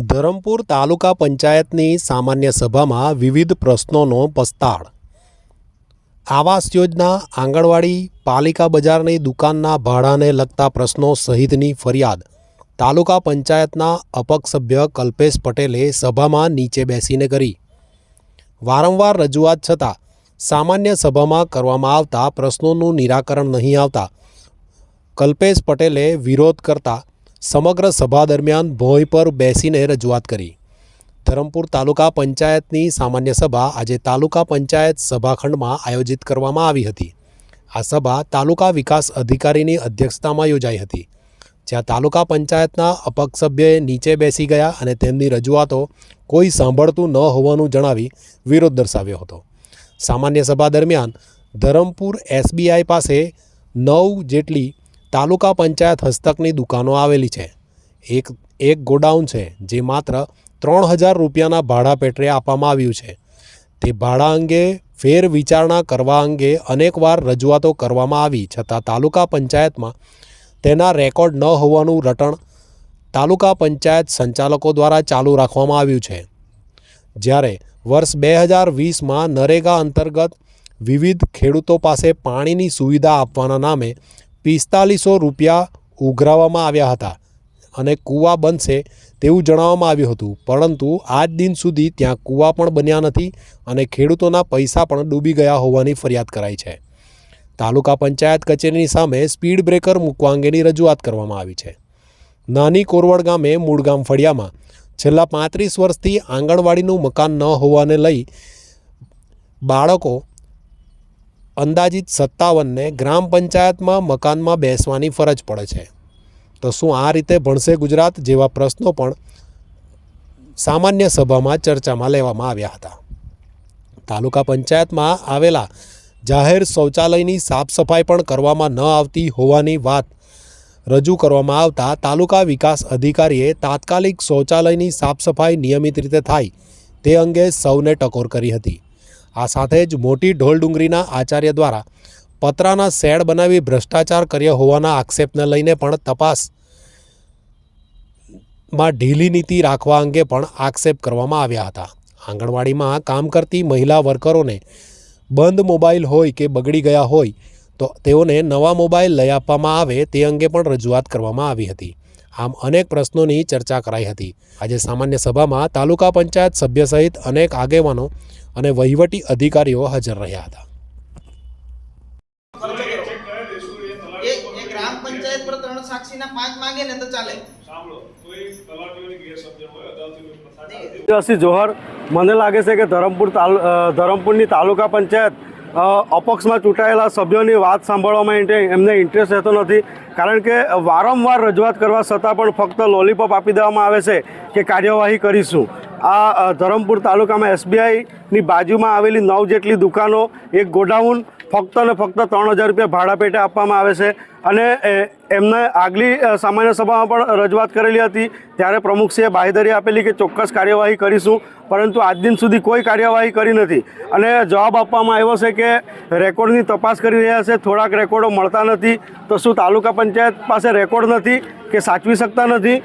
ધરમપુર તાલુકા પંચાયતની સામાન્ય સભામાં વિવિધ પ્રશ્નોનો પસ્તાળ. આવાસ યોજના, આંગણવાડી, પાલિકા બજારની દુકાનના ભાડાને લગતા પ્રશ્નો સહિતની ફરિયાદ. તાલુકા પંચાયતના અપક્ષ સભ્ય કલ્પેશ પટેલે સભામાં નીચે બેસીને કરી. વારંવાર રજૂઆત છતાં સામાન્ય સભામાં કરવામાં આવતા પ્રશ્નોનું નિરાકરણ નહીં આવતા કલ્પેશ પટેલે વિરોધ કરતા સમગ્ર સભા દરમિયાન ભોંય પર બેસીને રજૂઆત કરી. ધરમપુર તાલુકા પંચાયતની સામાન્ય સભા આજે તાલુકા પંચાયત સભાખંડમાં આયોજિત કરવામાં આવી હતી. આ સભા તાલુકા વિકાસ અધિકારીની અધ્યક્ષતામાં યોજાઈ હતી. જ્યાં તાલુકા પંચાયતના અપક્ષ સભ્યએ નીચે બેસી ગયા અને તેમની રજૂઆતો કોઈ સાંભળતું ન હોવાનું જણાવી વિરોધ દર્શાવ્યો હતો. સામાન્ય સભા દરમિયાન ધરમપુર એસબીઆઈ પાસે નવ જેટલી તાલુકા પંચાયત હસ્તકની દુકાનો આવેલી છે. એક એક ગોડાઉન છે, જે માત્ર ત્રણ હજાર રૂપિયાના ભાડા પેટરે આપવામાં આવ્યું છે. તે ભાડા અંગે ફેર વિચારણા કરવા અંગે અનેકવાર રજૂઆતો કરવામાં આવી, છતાં તાલુકા પંચાયતમાં તેના રેકોર્ડ ન હોવાનું રટણ તાલુકા પંચાયત સંચાલકો દ્વારા ચાલુ રાખવામાં આવ્યું છે. જ્યારે વર્ષ બે હજાર વીસમાં નરેગા અંતર્ગત વિવિધ ખેડૂતો પાસે પાણીની સુવિધા આપવાના નામે પિસ્તાલીસો રૂપિયા ઉઘરાવવામાં આવ્યા હતા અને કૂવા બનશે તેવું જણાવવામાં આવ્યું હતું. પરંતુ આજ દિન સુધી ત્યાં કૂવા પણ બન્યા નથી અને ખેડૂતોના પૈસા પણ ડૂબી ગયા હોવાની ફરિયાદ કરાઈ છે. તાલુકા પંચાયત કચેરીની સામે સ્પીડ બ્રેકર મૂકવા અંગેની રજૂઆત કરવામાં આવી છે. નાની કોરવડ ગામે મૂળગામ ફળિયામાં છેલ્લા પાંત્રીસ વર્ષથી આંગણવાડીનું મકાન ન હોવાને લઈ બાળકો અંદાજિત સત્તાવનને ગ્રામ પંચાયતમાં મકાનમાં બેસવાની ફરજ પડે છે. તો શું આ રીતે ભણશે ગુજરાત જેવા પ્રશ્નો પણ સામાન્ય સભામાં ચર્ચામાં લેવામાં આવ્યા હતા. તાલુકા પંચાયતમાં આવેલા જાહેર શૌચાલયની સાફ સફાઈ પણ કરવામાં ન આવતી હોવાની વાત રજૂ કરવામાં આવતા તાલુકા વિકાસ અધિકારીએ તાત્કાલિક શૌચાલયની સાફ સફાઈ નિયમિત રીતે થાય તે અંગે સૌને ટકોર કરી હતી. આ સાથે જ મોટી ઢોલડુંગરીના આચાર્ય દ્વારા પતરાના શેડ બનાવી ભ્રષ્ટાચાર કર્યો હોવાના આક્ષેપને લઈને પણ તપાસમાં ઢીલી નીતિ રાખવા અંગે પણ આક્ષેપ કરવામાં આવ્યા હતા. આંગણવાડીમાં કામ કરતી મહિલા વર્કરોને બંધ મોબાઈલ હોય કે બગડી ગયા હોય તો તેઓને નવા મોબાઈલ લઈ આપવામાં આવે તે અંગે પણ રજૂઆત કરવામાં આવી હતી. આમ અનેક પ્રશ્નોની ચર્ચા કરાઈ હતી. આજે સામાન્ય સભામાં તાલુકા પંચાયત સભ્ય સહિત અનેક આગેવાનો અને વહીવટી અધિકારીઓ હાજર રહ્યા હતા. પંચાયત પર ત્રણ સાક્ષીના પાંચ માંગે ને તો ચાલે. સાંભળો કોઈ તલાટીઓની ગેરસમજણ હોય અદાલતી પ્રથા ચાલતી હોય. આદિવાસી જોહર મને લાગે છે કે ધરમપુર તાલુ ધરમપુરની તાલુકા પંચાયત અપક્ષમાં ચૂંટાયેલા સભ્યોની વાત સાંભળવા માટે એમને ઇન્ટરેસ્ટ રહેતો નથી. કારણ કે વારંવાર રજૂઆત કરવા છતાં પણ ફક્ત લોલીપોપ આપી દેવામાં આવે છે કે કાર્યવાહી કરીશું. આ ધરમપુર તાલુકામાં એસબીઆઈની બાજુમાં આવેલી નવ જેટલી દુકાનો, એક ગોડાઉન, ફક્ત ને ફક્ત ત્રણ હજાર રૂપિયા ભાડા પેટે આપવામાં આવે છે. અને એમને આગલી સામાન્ય સભામાં પણ રજૂઆત કરેલી હતી. ત્યારે પ્રમુખશ્રીએ બાહેધરી આપેલી કે ચોક્કસ કાર્યવાહી કરીશું, પરંતુ આજ દિન સુધી કોઈ કાર્યવાહી કરી નથી. અને જવાબ આપવામાં આવ્યો છે કે રેકોર્ડની તપાસ કરી રહ્યા છે, થોડાક રેકોર્ડો મળતા નથી. તો શું તાલુકા પંચાયત પાસે રેકોર્ડ નથી કે સાચવી શકતા નથી?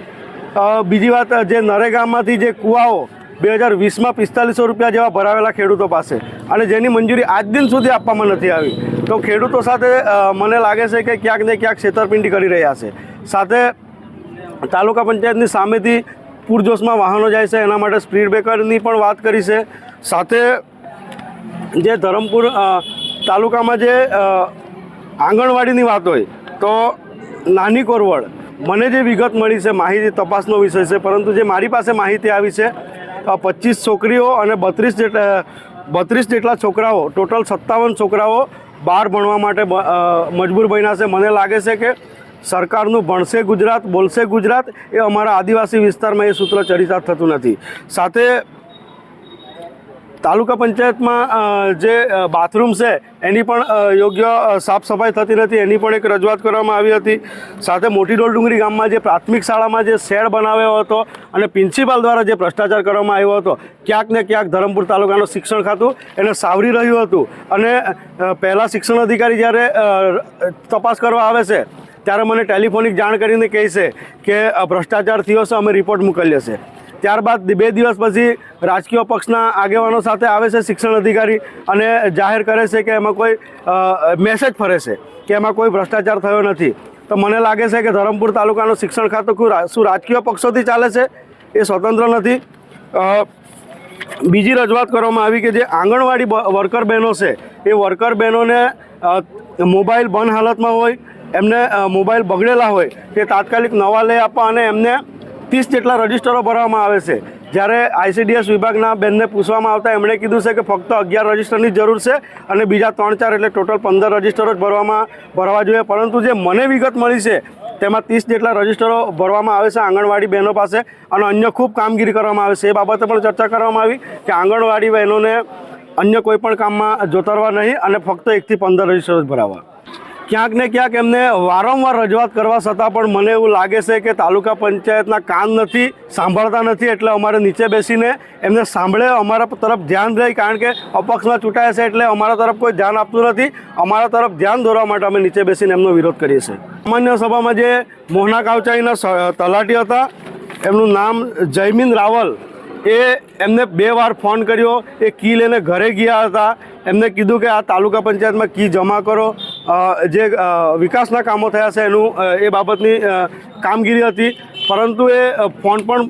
બીજી વાત જે નરેગામાંથી જે કૂવાઓ બે હજાર વીસમાં પિસ્તાલીસો રૂપિયા જેવા ભરાવેલા ખેડૂતો પાસે અને જેની મંજૂરી આજ દિન સુધી આપવામાં નથી આવી, તો ખેડૂતો સાથે મને લાગે છે કે ક્યાંક ને ક્યાંક છેતરપિંડી કરી રહ્યા છે. સાથે તાલુકા પંચાયતની સામેથી પૂરજોશમાં વાહનો જાય છે, એના માટે સ્પીડ બ્રેકરની પણ વાત કરી છે. સાથે જે ધરમપુર તાલુકામાં જે આંગણવાડીની વાત હોય, તો નાની કોરવડ મને જે વિગત મળી છે, માહિતી તપાસનો વિષય છે, પરંતુ જે મારી પાસે માહિતી આવી છે પચીસ છોકરીઓ અને બત્રીસ જેટલા બત્રીસ જેટલા છોકરાઓ, ટોટલ સત્તાવન છોકરાઓ બહાર ભણવા માટે મજબૂર બન્યા છે. મને લાગે છે કે સરકારનું ભણશે ગુજરાત, બોલશે ગુજરાત, એ અમારા આદિવાસી વિસ્તારમાં એ સૂત્ર ચરિતાર્થ થતું નથી. સાથે તાલુકા પંચાયતમાં જે બાથરૂમ છે, એની પણ યોગ્ય સાફ સફાઈ થતી નથી. એની પણ એક રજૂઆત કરવામાં આવી હતી. સાથે મોટી ડોલડુંગરી ગામમાં જે પ્રાથમિક શાળામાં જે શેડ બનાવ્યો હતો અને પ્રિન્સિપાલ દ્વારા જે ભ્રષ્ટાચાર કરવામાં આવ્યો હતો, ક્યાંક ને ક્યાંક ધરમપુર તાલુકાનું શિક્ષણ ખાતું એને સાવરી રહ્યું હતું. અને પહેલાં શિક્ષણ અધિકારી જ્યારે તપાસ કરવા આવે છે, ત્યારે મને ટેલિફોનિક જાણ કરીને કહે છે કે ભ્રષ્ટાચાર થયો છે, અમે રિપોર્ટ મોકલ્યો છે ત્યારબાદ બે દિવસ પછી રાજકીય પક્ષના આગેવાનો સાથે આવે છે શિક્ષણ અધિકારી અને જાહેર કરે છે કે એમાં કોઈ મેસેજ ફરે છે કે એમાં કોઈ ભ્રષ્ટાચાર થયો નથી. તો મને લાગે છે કે ધરમપુર તાલુકાનું શિક્ષણ ખાતું શું રાજકીય પક્ષોથી ચાલે છે? એ સ્વતંત્ર નથી. બીજી રજૂઆત કરવામાં આવી કે જે આંગણવાડી વર્કર બહેનો છે, એ વર્કર બહેનોને મોબાઈલ બંધ હાલતમાં હોય, એમને મોબાઈલ બગડેલા હોય, તે તાત્કાલિક નવા લઈ આપવા અને એમને ત્રીસ જેટલા રજિસ્ટરો ભરવામાં આવે છે. જ્યારે આઈસીડીએસ વિભાગના બેનને પૂછવામાં આવતા એમણે કીધું છે કે ફક્ત અગિયાર રજિસ્ટરની જરૂર છે અને બીજા ત્રણ ચાર એટલે ટોટલ પંદર રજિસ્ટરો જ ભરવામાં, ભરવા જોઈએ. પરંતુ જે મને વિગત મળી છે, તેમાં ત્રીસ જેટલા રજિસ્ટરો ભરવામાં આવે છે આંગણવાડી બહેનો પાસે અને અન્ય ખૂબ કામગીરી કરવામાં આવે છે. એ બાબતે પણ ચર્ચા કરવામાં આવી કે આંગણવાડી બહેનોને અન્ય કોઈ પણ કામમાં જોતરવા નહીં અને ફક્ત એકથી પંદર રજિસ્ટર જ ભરાવવા ક્યાંક ને ક્યાંક એમને વારંવાર રજૂઆત કરવા છતાં પણ મને એવું લાગે છે કે તાલુકા પંચાયતના કાન નથી, સાંભળતા નથી, એટલે અમારે નીચે બેસીને એમને સાંભળે, અમારા તરફ ધ્યાન રહે કારણ કે અપક્ષમાં ચૂંટાયા છે એટલે અમારા તરફ કોઈ ધ્યાન આપતું નથી. અમારા તરફ ધ્યાન દોરવા માટે અમે નીચે બેસીને એમનો વિરોધ કરીએ છીએ. સામાન્ય સભામાં જે મોહના કાવચાઈના તલાટી હતા, એમનું નામ જયમીન રાવલ. એ એમને બે વાર ફોન કર્યો, એ કી લઈને ઘરે ગયા હતા. એમને કીધું કે આ તાલુકા પંચાયતમાં કી જમા કરો. જે વિકાસના કામો થયા છે એનું એ બાબતની કામગીરી હતી. પરંતુ એ ફોન પણ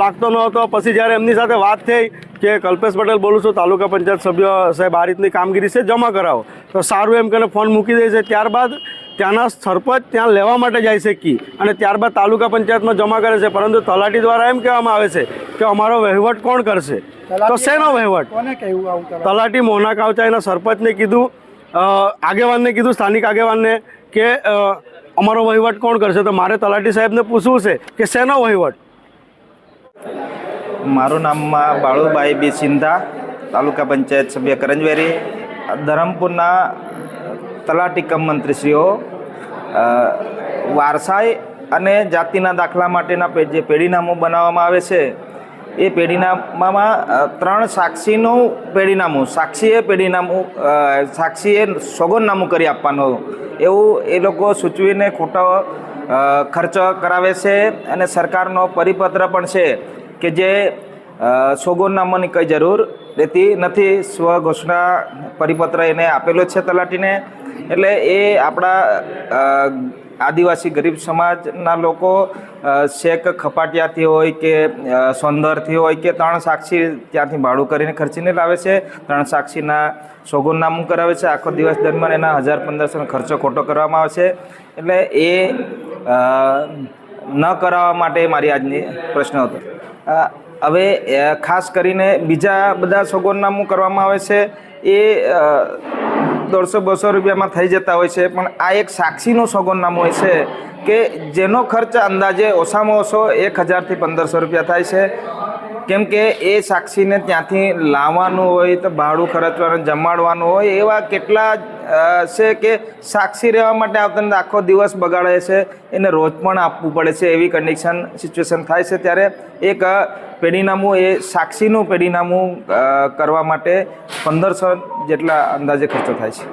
લાગતો ન હતો. પછી જ્યારે એમની સાથે વાત થઈ કે કલ્પેશ પટેલ બોલું છું તાલુકા પંચાયત સભ્ય સાહેબ આ રીતની કામગીરી છે જમા કરાવો. તો સારું એમ કરીને ફોન મૂકી દે છે. ત્યારબાદ ત્યાંના સરપંચ ત્યાં લેવા માટે જાય છે કી. અને ત્યારબાદ તાલુકા પંચાયતમાં જમા કરે છે. પરંતુ તલાટી દ્વારા એમ કહેવામાં આવે છે કે અમારો વહીવટ કોણ કરશે? તો શેનો વહીવટ? તલાટી મોહના કાવચાઈના સરપંચને કીધું. આગેવાનને કીધું, સ્થાનિક આગેવાનને કે અમારો વહીવટ કોણ કરશે? તો મારે તલાટી સાહેબને પૂછવું છે કે શેનો વહીવટ? મારું નામમાં બાળુભાઈ બી સિંધા, તાલુકા પંચાયત સભ્ય કરંજવેરી. ધરમપુરના તલાટી કમ મંત્રીશ્રીઓ વારસાઈ અને જાતિના દાખલા માટેના જે પેઢીનામું બનાવવામાં આવે છે એ પેઢીનામામાં ત્રણ સાક્ષીનું પેઢીનામું, સાક્ષીએ પેઢીનામું સાક્ષીએ સોગંદનામું કરી આપવાનું એવું એ લોકો સૂચવીને ખોટો ખર્ચ કરાવે છે અને સરકારનો પરિપત્ર પણ છે કે જે સોગંદનામાની કંઈ જરૂર રહેતી નથી. સ્વઘોષણા પરિપત્ર એને આપેલો છે તલાટીને. એટલે એ આપણા આદિવાસી ગરીબ સમાજના લોકો શેક ખપાટિયાથી હોય કે સોંદરથી હોય કે ત્રણ સાક્ષી ત્યાંથી ભાડું કરીને ખર્ચીને લાવે છે. ત્રણ સાક્ષીના સોગુનનામું કરાવે છે. આખો દિવસ દરમિયાન એના હજાર પંદરસોનો ખર્ચો ખોટો કરવામાં આવે છે. એટલે એ ન કરાવવા માટે મારી આજની પ્રશ્ન હતો. હવે ખાસ કરીને બીજા બધા સોગંદનામું કરવામાં આવે છે. એ દોઢસો બસો રૂપિયામાં થઈ જતા હોય છે. પણ આ એક સાક્ષીનું સોગંદનામું હોય છે કે જેનો ખર્ચ અંદાજે ઓછામાં ઓછો એક હજારથી પંદરસો રૂપિયા થાય છે. કેમ કે એ સાક્ષીને ત્યાંથી લાવવાનું હોય તો ભાડું ખર્ચવાનું, જમાડવાનું હોય એવા કેટલા છે કે સાક્ષી રહેવા માટે આવતા આખો દિવસ બગાડે છે. એને રોજ પણ આપવું પડે છે એવી કન્ડિશન સિચ્યુએશન થાય છે. ત્યારે એક પેઢીનામું એ સાક્ષીનું પેઢીનામું કરવા માટે પંદરસો જેટલા અંદાજે ખર્ચો થાય છે.